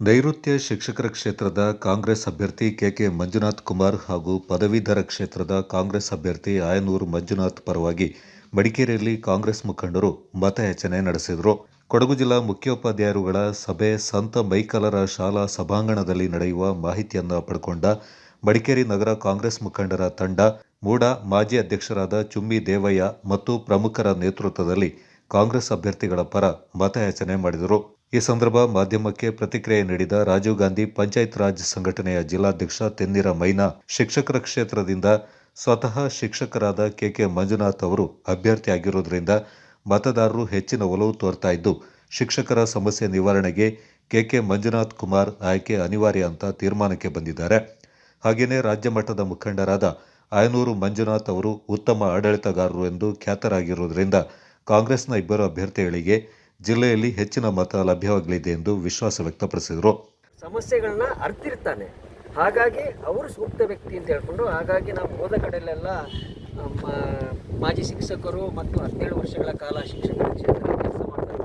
ನೈಋತ್ಯ ಶಿಕ್ಷಕರ ಕ್ಷೇತ್ರದ ಕಾಂಗ್ರೆಸ್ ಅಭ್ಯರ್ಥಿ ಕೆಕೆ ಮಂಜುನಾಥ್ ಕುಮಾರ್ ಹಾಗೂ ಪದವೀಧರ ಕ್ಷೇತ್ರದ ಕಾಂಗ್ರೆಸ್ ಅಭ್ಯರ್ಥಿ ಆಯನೂರು ಮಂಜುನಾಥ್ ಪರವಾಗಿ ಮಡಿಕೇರಿಯಲ್ಲಿ ಕಾಂಗ್ರೆಸ್ ಮುಖಂಡರು ಮತಯಾಚನೆ ನಡೆಸಿದರು. ಕೊಡಗು ಜಿಲ್ಲಾ ಮುಖ್ಯೋಪಾಧ್ಯಾಯರುಗಳ ಸಭೆ ಸಂತ ಮೈಕಲರ ಶಾಲಾ ಸಭಾಂಗಣದಲ್ಲಿ ನಡೆಯುವ ಮಾಹಿತಿಯನ್ನು ಪಡ್ಕೊಂಡ ಮಡಿಕೇರಿ ನಗರ ಕಾಂಗ್ರೆಸ್ ಮುಖಂಡರ ತಂಡ, ಮೂಡ ಮಾಜಿ ಅಧ್ಯಕ್ಷರಾದ ಚುಮ್ಮಿ ದೇವಯ್ಯ ಮತ್ತು ಪ್ರಮುಖರ ನೇತೃತ್ವದಲ್ಲಿ ಕಾಂಗ್ರೆಸ್ ಅಭ್ಯರ್ಥಿಗಳ ಪರ ಮತಯಾಚನೆ ಮಾಡಿದರು. ಈ ಸಂದರ್ಭ ಮಾಧ್ಯಮಕ್ಕೆ ಪ್ರತಿಕ್ರಿಯೆ ನೀಡಿದ ರಾಜೀವ್ ಗಾಂಧಿ ಪಂಚಾಯತ್ ರಾಜ್ ಸಂಘಟನೆಯ ಜಿಲ್ಲಾಧ್ಯಕ್ಷ ತೆನ್ನೀರ ಮೈನಾ, ಶಿಕ್ಷಕರ ಕ್ಷೇತ್ರದಿಂದ ಸ್ವತಃ ಶಿಕ್ಷಕರಾದ ಕೆಕೆ ಮಂಜುನಾಥ್ ಅವರು ಅಭ್ಯರ್ಥಿಯಾಗಿರುವುದರಿಂದ ಮತದಾರರು ಹೆಚ್ಚಿನ ಒಲವು ತೋರ್ತಾ ಇದ್ದು, ಶಿಕ್ಷಕರ ಸಮಸ್ಯೆ ನಿವಾರಣೆಗೆ ಕೆಕೆ ಮಂಜುನಾಥ್ ಕುಮಾರ್ ಆಯ್ಕೆ ಅನಿವಾರ್ಯ ಅಂತ ತೀರ್ಮಾನಕ್ಕೆ ಬಂದಿದ್ದಾರೆ. ಹಾಗೆಯೇ ರಾಜ್ಯ ಮಟ್ಟದ ಮುಖಂಡರಾದ ಆಯನೂರು ಮಂಜುನಾಥ್ ಅವರು ಉತ್ತಮ ಆಡಳಿತಗಾರರು ಎಂದು ಖ್ಯಾತರಾಗಿರುವುದರಿಂದ ಕಾಂಗ್ರೆಸ್ನ ಇಬ್ಬರು ಅಭ್ಯರ್ಥಿಗಳಿಗೆ ಜಿಲ್ಲೆಯಲ್ಲಿ ಹೆಚ್ಚಿನ ಮತ ಲಭ್ಯವಾಗಲಿದೆ ಎಂದು ವಿಶ್ವಾಸ ವ್ಯಕ್ತಪಡಿಸಿದರು. ಸಮಸ್ಯೆಗಳನ್ನ ಅರ್ತಿರ್ತಾನೆ. ಹಾಗಾಗಿ ಅವರು ಸೂಕ್ತ ವ್ಯಕ್ತಿ ಅಂತ ಹೇಳ್ಕೊಂಡು ಹಾಗಾಗಿ ನಾವು ಹೋದ ಕಡೆಯಲ್ಲೆಲ್ಲ ನಮ್ಮ ಮಾಜಿ ಶಿಕ್ಷಕರು ಮತ್ತು ಹದಿನೇಳು ವರ್ಷಗಳ ಕಾಲ ಶಿಕ್ಷಕರ ಕ್ಷೇತ್ರದಲ್ಲಿ ಕೆಲಸ ಮಾಡ್ತಾ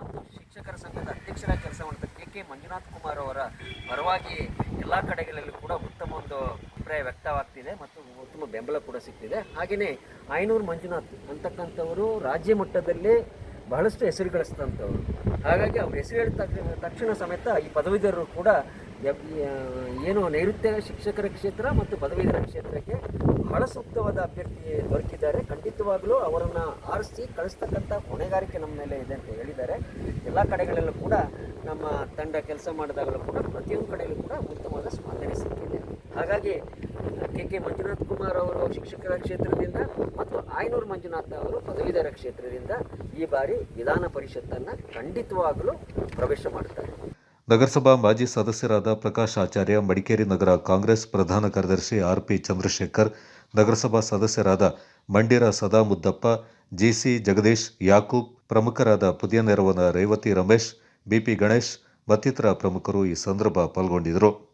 ಮತ್ತು ಶಿಕ್ಷಕರ ಸಂಘದ ಅಧ್ಯಕ್ಷರಾಗಿ ಕೆಲಸ ಮಾಡ್ತಾ ಕೆ ಕೆ ಮಂಜುನಾಥ್ ಕುಮಾರ್ ಅವರ ಪರವಾಗಿ ಎಲ್ಲ ಕಡೆಗಳಲ್ಲೂ ಕೂಡ ಉತ್ತಮ ಒಂದು ಅಭಿಪ್ರಾಯ ವ್ಯಕ್ತವಾಗ್ತಿದೆ ಮತ್ತು ಉತ್ತಮ ಬೆಂಬಲ ಕೂಡ ಸಿಗ್ತಿದೆ. ಹಾಗೆಯೇ ಆಯನೂರು ಮಂಜುನಾಥ್ ಅಂತಕ್ಕಂಥವರು ರಾಜ್ಯ ಮಟ್ಟದಲ್ಲಿ ಬಹಳಷ್ಟು ಹೆಸರು ಗಳಿಸಿದಂಥವ್ರು. ಹಾಗಾಗಿ ಅವ್ರ ಹೆಸರು ಹೇಳಿದ ತಕ್ಷಣ ಸಮೇತ ಈ ಪದವೀಧರರು ಕೂಡ ಏನು ನೈಋತ್ಯ ಶಿಕ್ಷಕರ ಕ್ಷೇತ್ರ ಮತ್ತು ಪದವೀಧರ ಕ್ಷೇತ್ರಕ್ಕೆ ಬಹಳ ಸೂಕ್ತವಾದ ಅಭ್ಯರ್ಥಿ ದೊರಕಿದ್ದಾರೆ. ಖಂಡಿತವಾಗಲೂ ಅವರನ್ನು ಆರಿಸಿ ಕಳಿಸ್ತಕ್ಕಂಥ ಹೊಣೆಗಾರಿಕೆ ನಮ್ಮ ಮೇಲೆ ಇದೆ ಅಂತ ಹೇಳಿದ್ದಾರೆ. ಎಲ್ಲ ಕಡೆಗಳಲ್ಲೂ ಕೂಡ ನಮ್ಮ ತಂಡ ಕೆಲಸ ಮಾಡಿದಾಗಲೂ ಕೂಡ ಪ್ರತಿಯೊಂದು ಕಡೆಯಲ್ಲೂ ಕೂಡ ಉತ್ತಮವಾದ ಸ್ಪಂದನೆ ಸಿಕ್ಕಿದೆ. ಹಾಗಾಗಿ ಕೆ ಕೆ ಮಂಜುನಾಥ್ ಕುಮಾರ್ ಅವರು ಶಿಕ್ಷಕರ ಕ್ಷೇತ್ರದಿಂದ ಮತ್ತು ಆಯನೂರು ಮಂಜುನಾಥ್ ಅವರು ಪದವೀಧರ ಕ್ಷೇತ್ರದಿಂದ ಈ ಬಾರಿ ವಿಧಾನ ಪರಿಷತ್ತನ್ನು ಖಂಡಿತವಾಗಲೂ ಪ್ರವೇಶ ಮಾಡುತ್ತಾರೆ. ನಗರಸಭಾ ಮಾಜಿ ಸದಸ್ಯರಾದ ಪ್ರಕಾಶ್ ಆಚಾರ್ಯ, ಮಡಿಕೇರಿ ನಗರ ಕಾಂಗ್ರೆಸ್ ಪ್ರಧಾನ ಕಾರ್ಯದರ್ಶಿ ಆರ್ ಪಿ ಚಂದ್ರಶೇಖರ್, ನಗರಸಭಾ ಸದಸ್ಯರಾದ ಮಂಡ್ಯರ ಸದಾ ಮುದ್ದಪ್ಪ ಜಿಸಿ ಜಗದೀಶ್, ಯಾಕೂಬ್, ಪ್ರಮುಖರಾದ ಪುದಿಯ ನೆರವನ ರೇವತಿ ರಮೇಶ್ ಬಿಪಿ ಗಣೇಶ್ ಮತ್ತಿತರ ಪ್ರಮುಖರು ಈ ಸಂದರ್ಭ ಪಾಲ್ಗೊಂಡಿದ್ದರು.